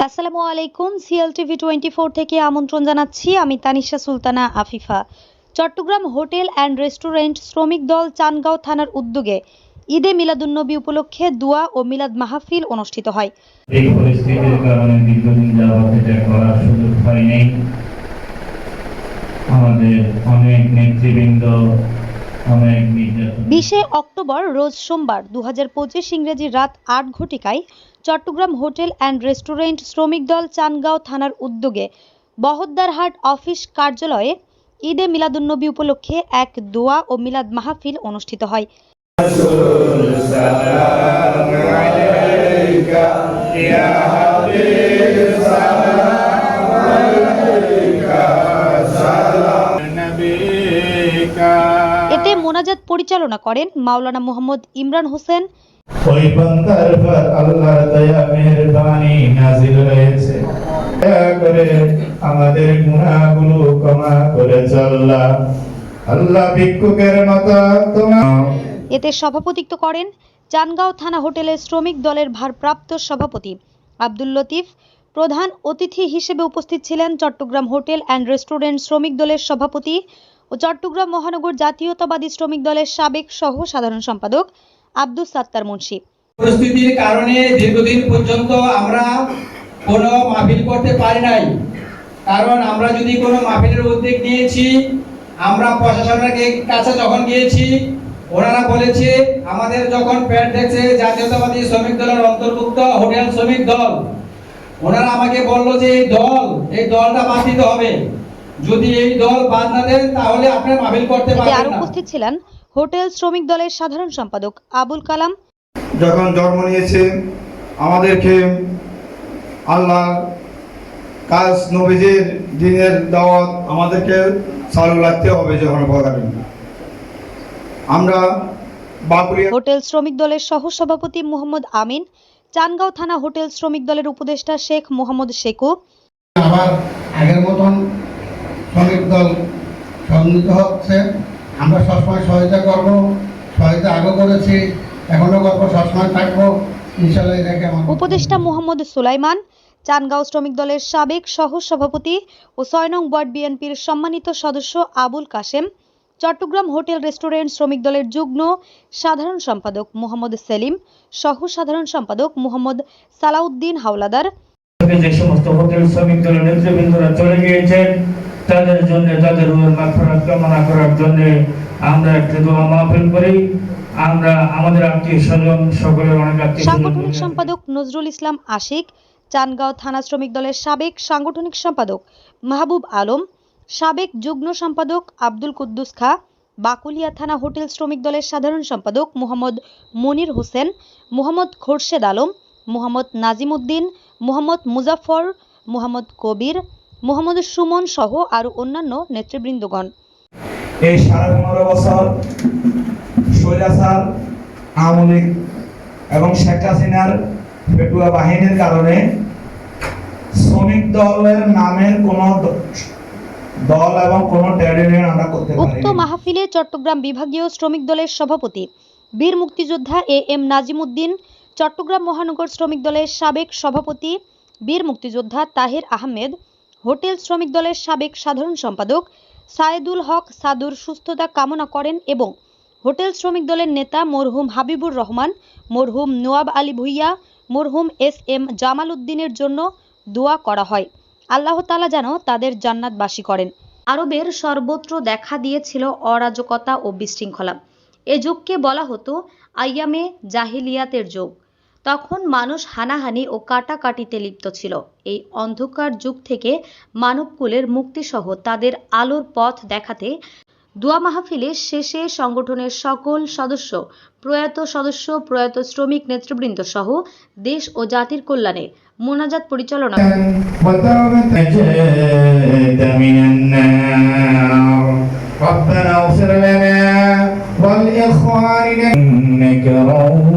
আসসালামু আলাইকুম CL TV twenty four থেকে আমন্ত্রণ জানাচ্ছি আমি Tanisha Sultana Afifa. Chattogram hotel and restaurant শ্রমিক দল চানগাঁও থানার উদ্যোগে ঈদে মিলাদুন্নবী উপলক্ষে দোয়া ও মিলাদ মাহফিল অনুষ্ঠিত হয়। এই পরিস্থিতির কারণে দীর্ঘদিন করার সুযোগ হয়নি। আমাদের অনেক নেতৃবৃন্দ বিশে অক্টোবর রোজ সোমবার দু হাজার পঁচিশ ইংরেজি রাত আট ঘটিকায় চট্টগ্রাম হোটেল অ্যান্ড রেস্টুরেন্ট শ্রমিক দল চানগাঁও থানার উদ্যোগে বহদ্দারহাট অফিস কার্যালয়ে ঈদে মিলাদুন্নবী উপলক্ষে এক দোয়া ও মিলাদ মাহফিল অনুষ্ঠিত হয়। এতে মোনাজাত পরিচালনা করেন মাওলানা মোহাম্মদ ইমরান হোসেন। ওই বান্দার পর আল্লাহর দয়া মেহেরবানি নাজিল হয়েছে। দয়া করে আমাদের গুনাহগুলো ক্ষমা করে আল্লাহ আল্লাহ ভিক্ষুকের মতো তোমার এতে সভাপতিত্ব করেন চানগাঁও থানা হোটেলের শ্রমিক দলের ভারপ্রাপ্ত সভাপতি আব্দুল লতিফ। প্রধান অতিথি হিসেবে উপস্থিত ছিলেন চট্টগ্রাম হোটেল অ্যান্ড রেস্টুরেন্ট শ্রমিক দলের সভাপতি ও চট্টগ্রাম মহানগর জাতীয়তাবাদী শ্রমিক দলের সাবেক সহ সাধারণ সম্পাদক আব্দুস সাত্তার মুন্সি। পরিস্থিতির কারণে দীর্ঘদিন পর্যন্ত আমরা কোনো মাহফিল করতে পারি নাই। কারণ আমরা যদি কোনো মাহফিলের উদ্যোগ নিয়েছি, আমরা প্রশাসনের কাছে যখন গিয়েছি, ওনারা বলেছে, আমাদের যখন প্যাড দেখছে জাতীয়তাবাদী শ্রমিক দলের অন্তর্ভুক্ত হোটেল শ্রমিক দল, ওনারা আমাকে বলল যে এই দল, এই দলটা দিতে হবে। যদি এই দল বাদ না দেন তাহলে আপনি মাহফিল করতে পারবেন আরও না। উপস্থিত ছিলেন হোটেল শ্রমিক দলের সাধারণ সম্পাদক আবুল কালাম। যখন জন্ম নিয়েছে আমাদেরকে আল্লাহ কাজ নবীজির দিনের দাওয়াত আমাদেরকে চালু রাখতে হবে যখন বলেন আমরা বাকুড়িয়া হোটেল শ্রমিক দলের সহ সভাপতি মোহাম্মদ আমিন চানগাঁও থানা হোটেল শ্রমিক দলের উপদেষ্টা শেখ মোহাম্মদ শেকু। আবার আগের মতন শ্রমিক দল সংগঠিত হচ্ছে। আমরা সবসময় সহায়তা করব সহায়তা আগেও করেছি এখনও করব সবসময় থাকব। ইনশাল্লাহ এটাকে আমার উপদেষ্টা মোহাম্মদ সুলাইমান চানগাঁও শ্রমিক দলের সাবেক সহ সভাপতি ও ছয় নং ওয়ার্ড বিএনপির সম্মানিত সদস্য আবুল কাশেম চট্টগ্রাম হোটেল রেস্টুরেন্ট শ্রমিক দলের যুগ্ম সাধারণ সম্পাদক মোহাম্মদ সেলিম সহ সাধারণ সম্পাদক মোহাম্মদ সালাউদ্দিন হাওলাদার। যে সমস্ত হোটেল শ্রমিক দলের নেতৃবৃন্দরা চলে গিয়েছেন তাদের জন্য তাদের রুহের মাগফিরাত কামনা করার জন্য আমরা একটি দোয়া মাহফিল করি। আমরা আমাদের আত্মীয় স্বজন সকলের অনেক আত্মীয় সাংগঠনিক সম্পাদক নজরুল ইসলাম আশিক চানগাঁও থানা শ্রমিক দলের সাবেক সাংগঠনিক সম্পাদক মাহবুব আলম সাবেক যুগ্ম সম্পাদক আব্দুল কুদ্দুস খা বাকুলিয়া থানা হোটেল শ্রমিক দলের সাধারণ সম্পাদক মোহাম্মদ মনির হোসেন মোহাম্মদ খোরশেদ আলম মোহাম্মদ নাজিমুদ্দিন মোহাম্মদ মুজাফর মোহাম্মদ কবির মোহাম্মদ সুমন সহ আরও অন্যান্য নেতৃবৃন্দগণ। এই সাড়ে পনেরো বছর স্বৈরাচার আওয়ামী লীগ এবং শেখ হাসিনার পেটুয়া বাহিনীর কারণে শ্রমিক দলের নামের কোন দল এবং কোন ট্রেড ইউনিয়ন আমরা করতে উক্ত মাহফিলে চট্টগ্রাম বিভাগীয় শ্রমিক দলের সভাপতি বীর মুক্তিযোদ্ধা এ এম নাজিমুদ্দিন চট্টগ্রাম মহানগর শ্রমিক দলের সাবেক সভাপতি বীর মুক্তিযোদ্ধা তাহির আহমেদ হোটেল শ্রমিক দলের সাবেক সাধারণ সম্পাদক সায়েদুল হক সাদুর সুস্থতা কামনা করেন এবং হোটেল শ্রমিক দলের নেতা মরহুম হাবিবুর রহমান, মরহুম নোয়াব আলী ভুইয়া, মরহুম এস এম জামাল উদ্দিনের জন্য দোয়া করা হয়। আল্লাহ তালা যেন তাদের জান্নাতবাসী করেন। আরবের সর্বত্র দেখা দিয়েছিল অরাজকতা ও বিশৃঙ্খলা। এ যুগকে বলা হতো আইয়ামে জাহিলিয়াতের যুগ। তখন মানুষ হানাহানি ও কাটাকাটিতে লিপ্ত ছিল এই অন্ধকার যুগ থেকে মানবকুলের মুক্তিসহ তাদের আলোর পথ দেখাতে দোয়া মাহফিলের শেষে সংগঠনের সকল সদস্য প্রয়াত সদস্য প্রয়াত শ্রমিক নেতৃবৃন্দ সহ দেশ ও জাতির কল্যাণে মোনাজাত পরিচালনা نجاة من النار ربنا اغفر لنا ولإخواننا إنك رؤوف